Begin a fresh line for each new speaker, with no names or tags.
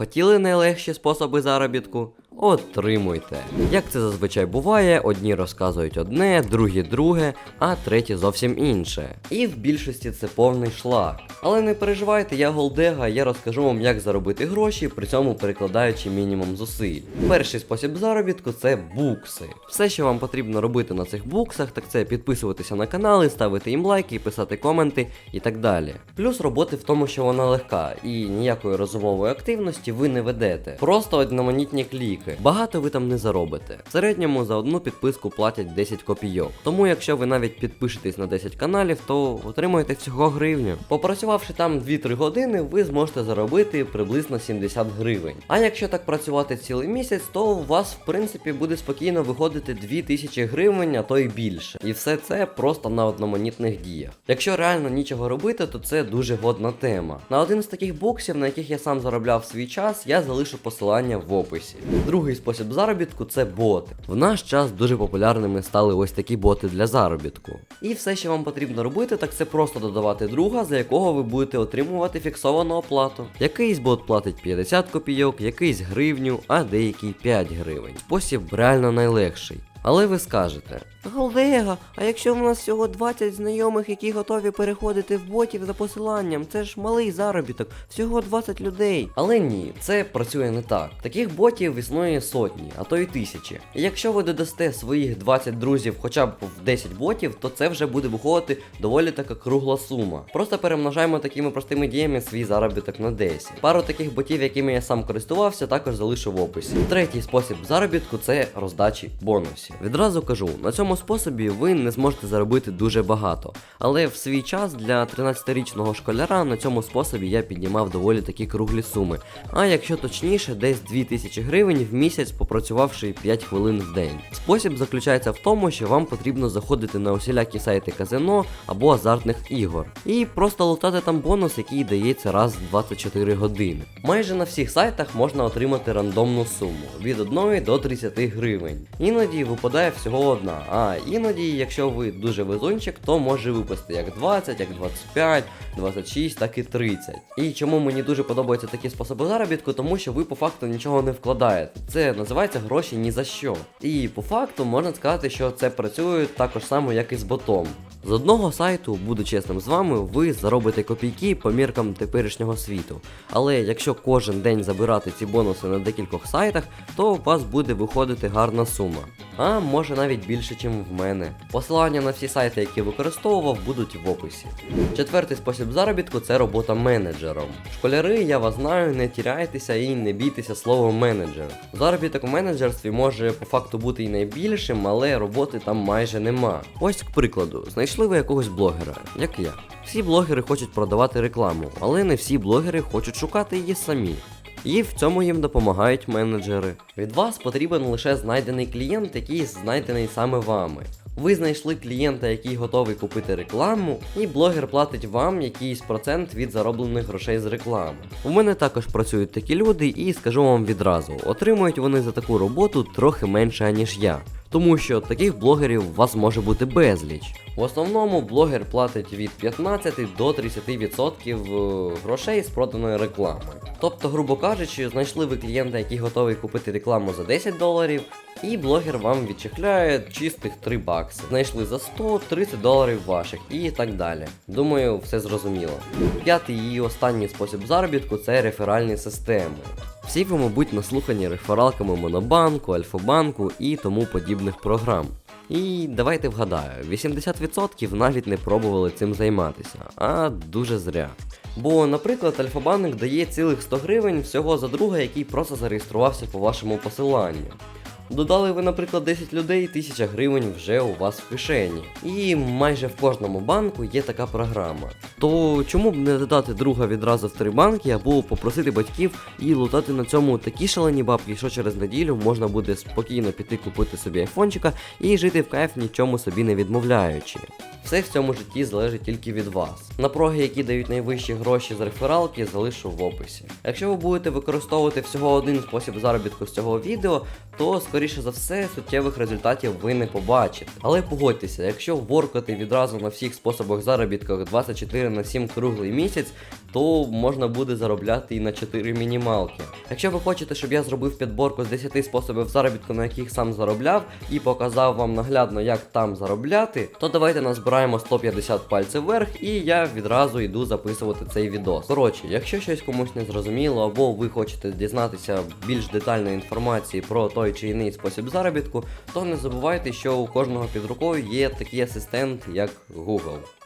Хотіли найлегші способи заробітку? Отримуйте. Як це зазвичай буває, одні розказують одне, другі друге, а треті зовсім інше. І в більшості це повний шлак. Але не переживайте, я голдега, я розкажу вам, як заробити гроші, при цьому перекладаючи мінімум зусиль. Перший спосіб заробітку це букси. Все, що вам потрібно робити на цих буксах, так це підписуватися на канали, ставити їм лайки, писати коменти і так далі. Плюс роботи в тому, що вона легка, і ніякої розумової активності ви не ведете. Просто одноманітні кліки. Багато ви там не заробите. В середньому за одну підписку платять 10 копійок. Тому якщо ви навіть підпишетесь на 10 каналів, то отримаєте всього гривню. Попрацювавши там 2-3 години, ви зможете заробити приблизно 70 гривень. А якщо так працювати цілий місяць, то у вас в принципі буде спокійно виходити 2000 гривень, а то й більше. І все це просто на одноманітних діях. Якщо реально нічого робити, то це дуже годна тема. На один з таких боксів, на яких я сам заробляв свій час, я залишу посилання в описі. Другий спосіб заробітку це боти. В наш час дуже популярними стали ось такі боти для заробітку. І все, що вам потрібно робити, так це просто додавати друга, за якого ви будете отримувати фіксовану оплату. Якийсь бот платить 50 копійок, якийсь гривню, а деякий 5 гривень. Спосіб реально найлегший. Але ви скажете, Голдега, а якщо в нас всього 20 знайомих, які готові переходити в ботів за посиланням, це ж малий заробіток, всього 20 людей. Але ні, це працює не так. Таких ботів існує сотні, а то й тисячі. І якщо ви додасте своїх 20 друзів хоча б в 10 ботів, то це вже буде виходити доволі така кругла сума. Просто перемножаємо такими простими діями свій заробіток на 10. Пару таких ботів, якими я сам користувався, також залишу в описі. Третій спосіб заробітку це роздачі бонусів. Відразу кажу, на цьому способі ви не зможете заробити дуже багато. Але в свій час для 13-річного школяра на цьому способі я піднімав доволі такі круглі суми. А якщо точніше, десь 2000 гривень в місяць, попрацювавши 5 хвилин в день. Спосіб заключається в тому, що вам потрібно заходити на усілякі сайти казино або азартних ігор. І просто лутати там бонус, який дається раз в 24 години. Майже на всіх сайтах можна отримати рандомну суму від 1 до 30 гривень. Іноді випадає всього одна, а іноді, якщо ви дуже везунчик, то може випасти як 20, як 25, 26, так і 30. І чому мені дуже подобаються такі способи заробітку, тому що ви по факту нічого не вкладаєте. Це називається гроші ні за що. І по факту можна сказати, що це працює також само, як і з ботом. З одного сайту, буду чесним з вами, ви заробите копійки по міркам теперішнього світу. Але якщо кожен день забирати ці бонуси на декількох сайтах, то у вас буде виходити гарна сума. А може навіть більше, ніж в мене. Посилання на всі сайти, які використовував, будуть в описі. Четвертий спосіб заробітку це робота менеджером. Школяри, я вас знаю, не тіряйтеся і не бійтеся словом менеджер. Заробіток у менеджерстві може по факту бути і найбільшим, але роботи там майже нема. Ось к прикладу, знайшли ви якогось блогера, як я. Всі блогери хочуть продавати рекламу, але не всі блогери хочуть шукати її самі. І в цьому їм допомагають менеджери. Від вас потрібен лише знайдений клієнт, який знайдений саме вами. Ви знайшли клієнта, який готовий купити рекламу, і блогер платить вам якийсь процент від зароблених грошей з реклами. У мене також працюють такі люди, і скажу вам відразу, отримують вони за таку роботу трохи менше, ніж я. Тому що таких блогерів у вас може бути безліч. В основному блогер платить від 15 до 30% грошей з проданої реклами. Тобто, грубо кажучи, знайшли ви клієнта, який готовий купити рекламу за 10 доларів, і блогер вам відчехляє чистих 3 бакси. Знайшли за 100, 30 доларів ваших і так далі. Думаю, все зрозуміло. П'ятий і останній спосіб заробітку це реферальні системи. Всі ви, мабуть, наслухані рефералками Монобанку, Альфа-банку і тому подібних програм. І давайте вгадаю, 80% навіть не пробували цим займатися, а дуже зря. Бо, наприклад, Альфа-банк дає цілих 100 гривень всього за друга, який просто зареєструвався по вашому посиланню. Додали ви, наприклад, 10 людей, 1000 гривень вже у вас в кишені. І майже в кожному банку є така програма. То чому б не додати друга відразу в три банки або попросити батьків і лутати на цьому такі шалені бабки, що через неділю можна буде спокійно піти купити собі айфончика і жити в кайф нічому собі не відмовляючи. Все в цьому житті залежить тільки від вас. Напроги, які дають найвищі гроші з рефералки, залишу в описі. Якщо ви будете використовувати всього один спосіб заробітку з цього відео, то скоріше за все суттєвих результатів ви не побачите. Але погодьтеся, якщо воркати відразу на всіх способах заробітку 24 на 7 круглий місяць, то можна буде заробляти і на 4 мінімалки. Якщо ви хочете, щоб я зробив підборку з 10 способів заробітку, на яких сам заробляв, і показав вам наглядно, як там заробляти, то давайте назбираємо 150 пальців вверх, і я відразу йду записувати цей відос. Коротше, якщо щось комусь не зрозуміло, або ви хочете дізнатися більш детальної інформації про той чи інший спосіб заробітку, то не забувайте, що у кожного під рукою є такий асистент, як Google.